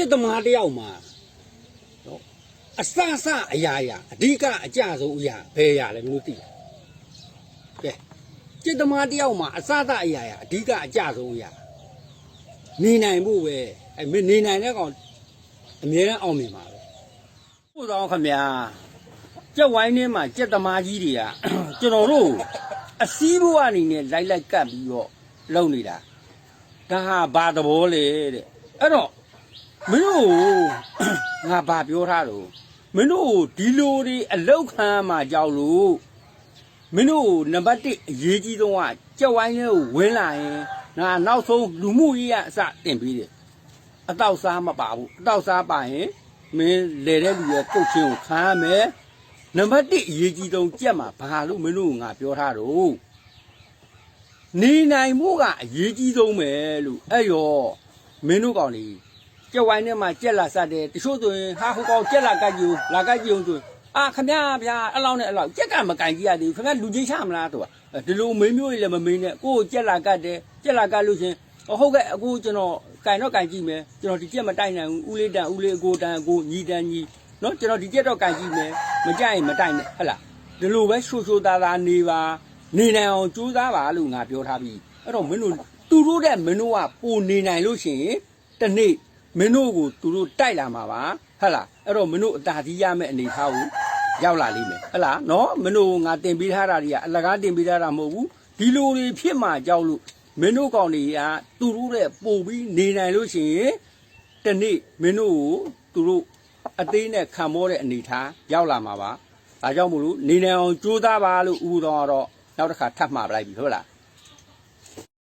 စ်သမားတယောက်မှာနော်အစအစအရာရာအဓိကအကြဆုံးအရာဘယ်အရာလဲမလို့သိလားကဲจิตသမားတယောက်မှာအစအစအရာရာအဓိကအကြဆုံးအရာနေနိုင်ဖို့ပဲအဲမင်းနေနိုင်တဲ့ကောင်အမြဲတမ်းအောင်မြင်ပါပဲဟုတ်တော့ခမညာကြက်ဝိုင်းထဲမှာကြက်သမားကြီးတွေကကျွန်တော်တို့အစည်းဘဝအနေနဲ့လိုက်လိုက်ကပ်ပြီးတော့လုပ်နေတာဒါဟာဘာသဘောလဲတဲ့အဲ့တော့ မင်းတို့ငါဘာပြောထားတော့မင်းတို့ဒီလိုတွေအလောက်ခံမှာကြောက်လို့မင်းတို့နံပါတ်1အရေးကြီးဆုံးကကြက်ဝိုင်းလေးကိုဝင်လာရင်ငါနောက်ဆုံးလူမှုရေးရအစတင်ပြီးတယ်အတော့စားမပါဘူးအတော့စားပါရင်မင်းလေတဲ့လူရဲ့ကုတ်ချင်းကိုခံရမယ်နံပါတ်1အရေးကြီးဆုံးကြက်မှာဘာလို့မင်းတို့ကငါပြောထားတော့နေနိုင်မှုကအရေးကြီးဆုံးပဲလို့အဲ့ရောမင်းတို့ကောင်လေး ကြက်ဝိုင်းထဲမှာကြက်လာစတဲ့တချို့ဆိုရင်ဟာဟိုကောင်ကြက်လာကတ်ကြည့်လာကတ်ကြည့်အောင်ဆိုရင်အာခမရဗျာအဲ့လောက်နဲ့အဲ့လောက်ကြက်ကမကန်ကြည့်ရသေးဘူးခမရလူချင်းချမလားတော့ဒီလိုမင်းမျိုးကြီးလည်းမမင်းနဲ့ကိုကိုကြက်လာကတ်တယ်ကြက်လာကတ်လို့ရှရင်ဟုတ်ကဲ့အခုကျွန်တော်ကန်တော့ကန်ကြည့်မယ်ကျွန်တော်ဒီကြက်မတိုက်နိုင်ဘူးဦးလေးတန်ဦးလေးအကိုတန်အကိုညီတန်ညီနော်ကျွန်တော်ဒီကြက်တော့ကန်ကြည့်မယ်မကြိုက်ရင်မတိုက်နဲ့ဟဟလားဒီလိုပဲရှို့ရှို့သားသားနေပါနေနိုင်အောင်ကြိုးစားပါလို့ငါပြောထားပြီးအဲ့တော့မင်းတို့သူတို့တဲ့မင်းတို့ကပိုနေနိုင်လို့ရှိရင်တနေ့ မင်းတို့ကိုသူတို့တိုက်လာမှာပါဟုတ်လားအဲ့တော့မင်းတို့အတားကြီးရမယ့်အနေထားကိုရောက်လာလိမ့်မယ်ဟုတ်လားနော်မင်းတို့ငါတင်ပေးထားတာတွေကအလကားတင်ပေးထားတာမဟုတ်ဘူးဒီလိုတွေဖြစ်မှကြောက်လို့မင်းတို့ကောင်တွေကသူတို့တဲ့ပို့ပြီးနေနိုင်လို့ရှိရင်တနေ့မင်းတို့ကိုသူတို့အသေးနဲ့ခံမောတဲ့အနေထားရောက်လာမှာပါဒါကြောင့်မို့လို့နေနေအောင်ကြိုးစားပါလို့ဥပဒေတော်ကတော့နောက်တစ်ခါထပ်မှာပလိုက်ပြီဟုတ်လား